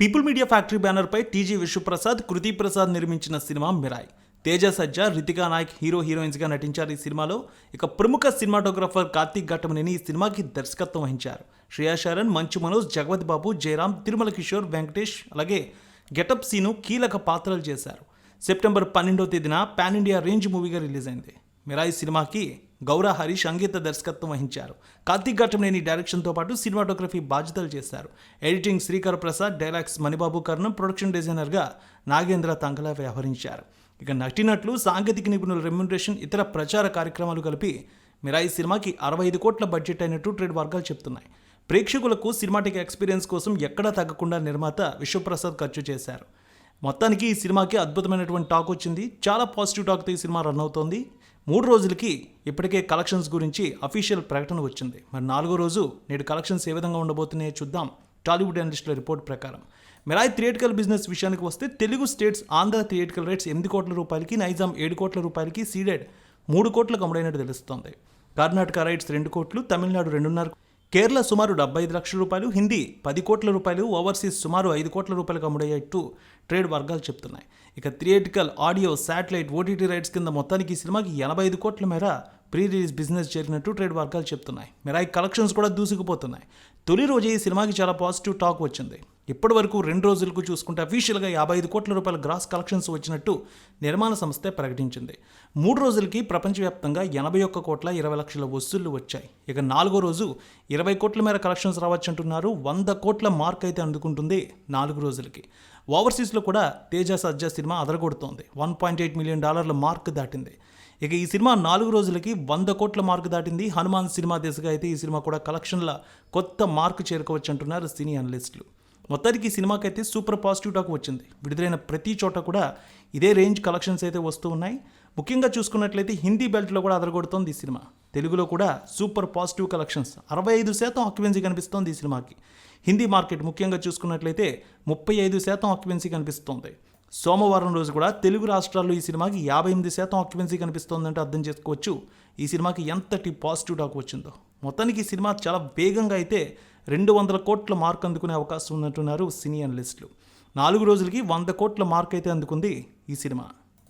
People media factory బ్యానర్పై TG Vishwaprasad Kriti Prasad నిర్మించిన సినిమా మిరాయ్. తేజ సజ్జ రితికా నాయక్ హీరో హీరోయిన్స్గా నటించారు ఈ సినిమాలో. ఇక ప్రముఖ సినిమాటోగ్రఫర్ కార్తీక్ ఘటమనేని ఈ సినిమాకి దర్శకత్వం వహించారు. శ్రేయా శరణ్ మంచు మనోజ్ జగవత్ బాబు జయరాం తిరుమల కిషోర్ వెంకటేష్ అలాగే గెటప్ సీను కీలక పాత్రలు చేశారు. సెప్టెంబర్ పన్నెండో తేదీన పాన్ ఇండియా రేంజ్ మూవీగా రిలీజ్ అయింది. మిరాయి సినిమాకి గౌరా హరీష్ సంగీత దర్శకత్వం వహించారు. కార్తీక్ ఘట్టమనేని డైరెక్షన్తో పాటు సినిమాటోగ్రఫీ బాధ్యతలు చేశారు. Editing Srikar Prasad dialogues Manibabu Karnam production డిజైనర్గా Nagendra Tangala వ్యవహరించారు. ఇక నటినట్లు సాంకేతిక నిపుణుల రెమ్యునరేషన్ ఇతర ప్రచార కార్యక్రమాలు కలిపి మిరాయి సినిమాకి అరవై ఐదు కోట్ల బడ్జెట్ అయినట్టు ట్రేడ్ వర్గాలు చెప్తున్నాయి. ప్రేక్షకులకు సినిమాటిక్ ఎక్స్పీరియన్స్ కోసం ఎక్కడా తగ్గకుండా నిర్మాత విశ్వప్రసాద్ ఖర్చు చేశారు. మొత్తానికి ఈ సినిమాకి అద్భుతమైనటువంటి టాక్ వచ్చింది. చాలా పాజిటివ్ టాక్తో ఈ సినిమా రన్ అవుతోంది. మూడు రోజులకి ఇప్పటికే కలెక్షన్స్ గురించి అఫీషియల్ ప్రకటన వచ్చింది. మరి నాలుగో రోజు నేడు కలెక్షన్స్ ఏ విధంగా ఉండబోతున్నాయో చూద్దాం. టాలీవుడ్ అనలిస్టుల రిపోర్ట్ ప్రకారం. మిరాయి థియేటికల్ బిజినెస్ విషయానికి వస్తే Telugu states Andhra theatrical rates ఎనిమిది కోట్ల రూపాయలకి నైజాం ఏడు కోట్ల రూపాయలకి సీడెడ్ మూడు కోట్లకు అమ్ముడైనట్టు తెలుస్తోంది. కర్ణాటక రైట్స్ రెండు కోట్లు తమిళనాడు రెండున్నర కేరళ సుమారు డెబ్బై ఐదు లక్షల రూపాయలు హిందీ పది కోట్ల రూపాయలు ఓవర్సీస్ సుమారు ఐదు కోట్ల రూపాయలకు అమ్ముడయ్యేట్టు ట్రేడ్ వర్గాలు చెప్తున్నాయి. ఇక theatrical audio satellite OTT rights కింద మొత్తానికి ఈ సినిమాకి ఎనభై ఐదు కోట్ల మేర ప్రీ రిలీజ్ బిజినెస్ జరిగినట్టు ట్రేడ్ వర్గాలు చెప్తున్నాయి. మిరాయి కలెక్షన్స్ కూడా దూసుకుపోతున్నాయి. తొలి రోజే ఈ సినిమాకి చాలా పాజిటివ్ టాక్ వచ్చింది. ఇప్పటి వరకు రెండు రోజులకు చూసుకుంటే అఫీషియల్గా యాభై ఐదు కోట్ల రూపాయల గ్రాస్ కలెక్షన్స్ వచ్చినట్టు నిర్మాణ సంస్థ ప్రకటించింది. మూడు రోజులకి ప్రపంచవ్యాప్తంగా ఎనభై ఒక్క కోట్ల ఇరవై లక్షల వసూళ్ళు వచ్చాయి. ఇక నాలుగో రోజు ఇరవై కోట్ల మేర కలెక్షన్స్ రావచ్చు అంటున్నారు. వంద కోట్ల మార్క్ అయితే అందుకుంటుంది నాలుగు రోజులకి. ఓవర్సీస్లో కూడా తేజ సజ్జా సినిమా అదరగొడుతోంది. వన్ పాయింట్ ఎయిట్ మిలియన్ డాలర్ల మార్క్ దాటింది. ఇక ఈ సినిమా నాలుగు రోజులకి వంద కోట్ల మార్క్ దాటింది. హనుమాన్ సినిమా దిశగా అయితే ఈ సినిమా కూడా కలెక్షన్ల కొత్త మార్క్ చేరుకోవచ్చు అంటున్నారు సినీ అనలిస్టులు. మొత్తానికి ఈ సినిమాకి అయితే సూపర్ పాజిటివ్ టాక్ వచ్చింది. విడుదలైన ప్రతి చోట కూడా ఇదే రేంజ్ కలెక్షన్స్ అయితే వస్తూ ఉన్నాయి. ముఖ్యంగా చూసుకున్నట్లయితే హిందీ బెల్ట్లో కూడా అదరగొడుతోంది ఈ సినిమా. తెలుగులో కూడా సూపర్ పాజిటివ్ కలెక్షన్స్ అరవై ఐదు శాతం ఆక్యుపెన్సీ కనిపిస్తోంది ఈ సినిమాకి. హిందీ మార్కెట్ ముఖ్యంగా చూసుకున్నట్లయితే ముప్పై ఐదు శాతం ఆక్యుపెన్సీ కనిపిస్తోంది. సోమవారం రోజు కూడా తెలుగు రాష్ట్రాల్లో ఈ సినిమాకి యాభై ఎనిమిది శాతం ఆక్యుపెన్సీ కనిపిస్తోందంటే అర్థం చేసుకోవచ్చు. ఈ సినిమాకి ఎంతటి పాజిటివ్ టాక్ వచ్చిందో. మొత్తానికి ఈ సినిమా చాలా వేగంగా అయితే రెండు వందల కోట్ల మార్క్ అందుకునే అవకాశం ఉన్నట్టున్నారు సినీ అనలిస్టులు. నాలుగు రోజులకి వంద కోట్ల మార్క్ అయితే అందుకుంది ఈ సినిమా.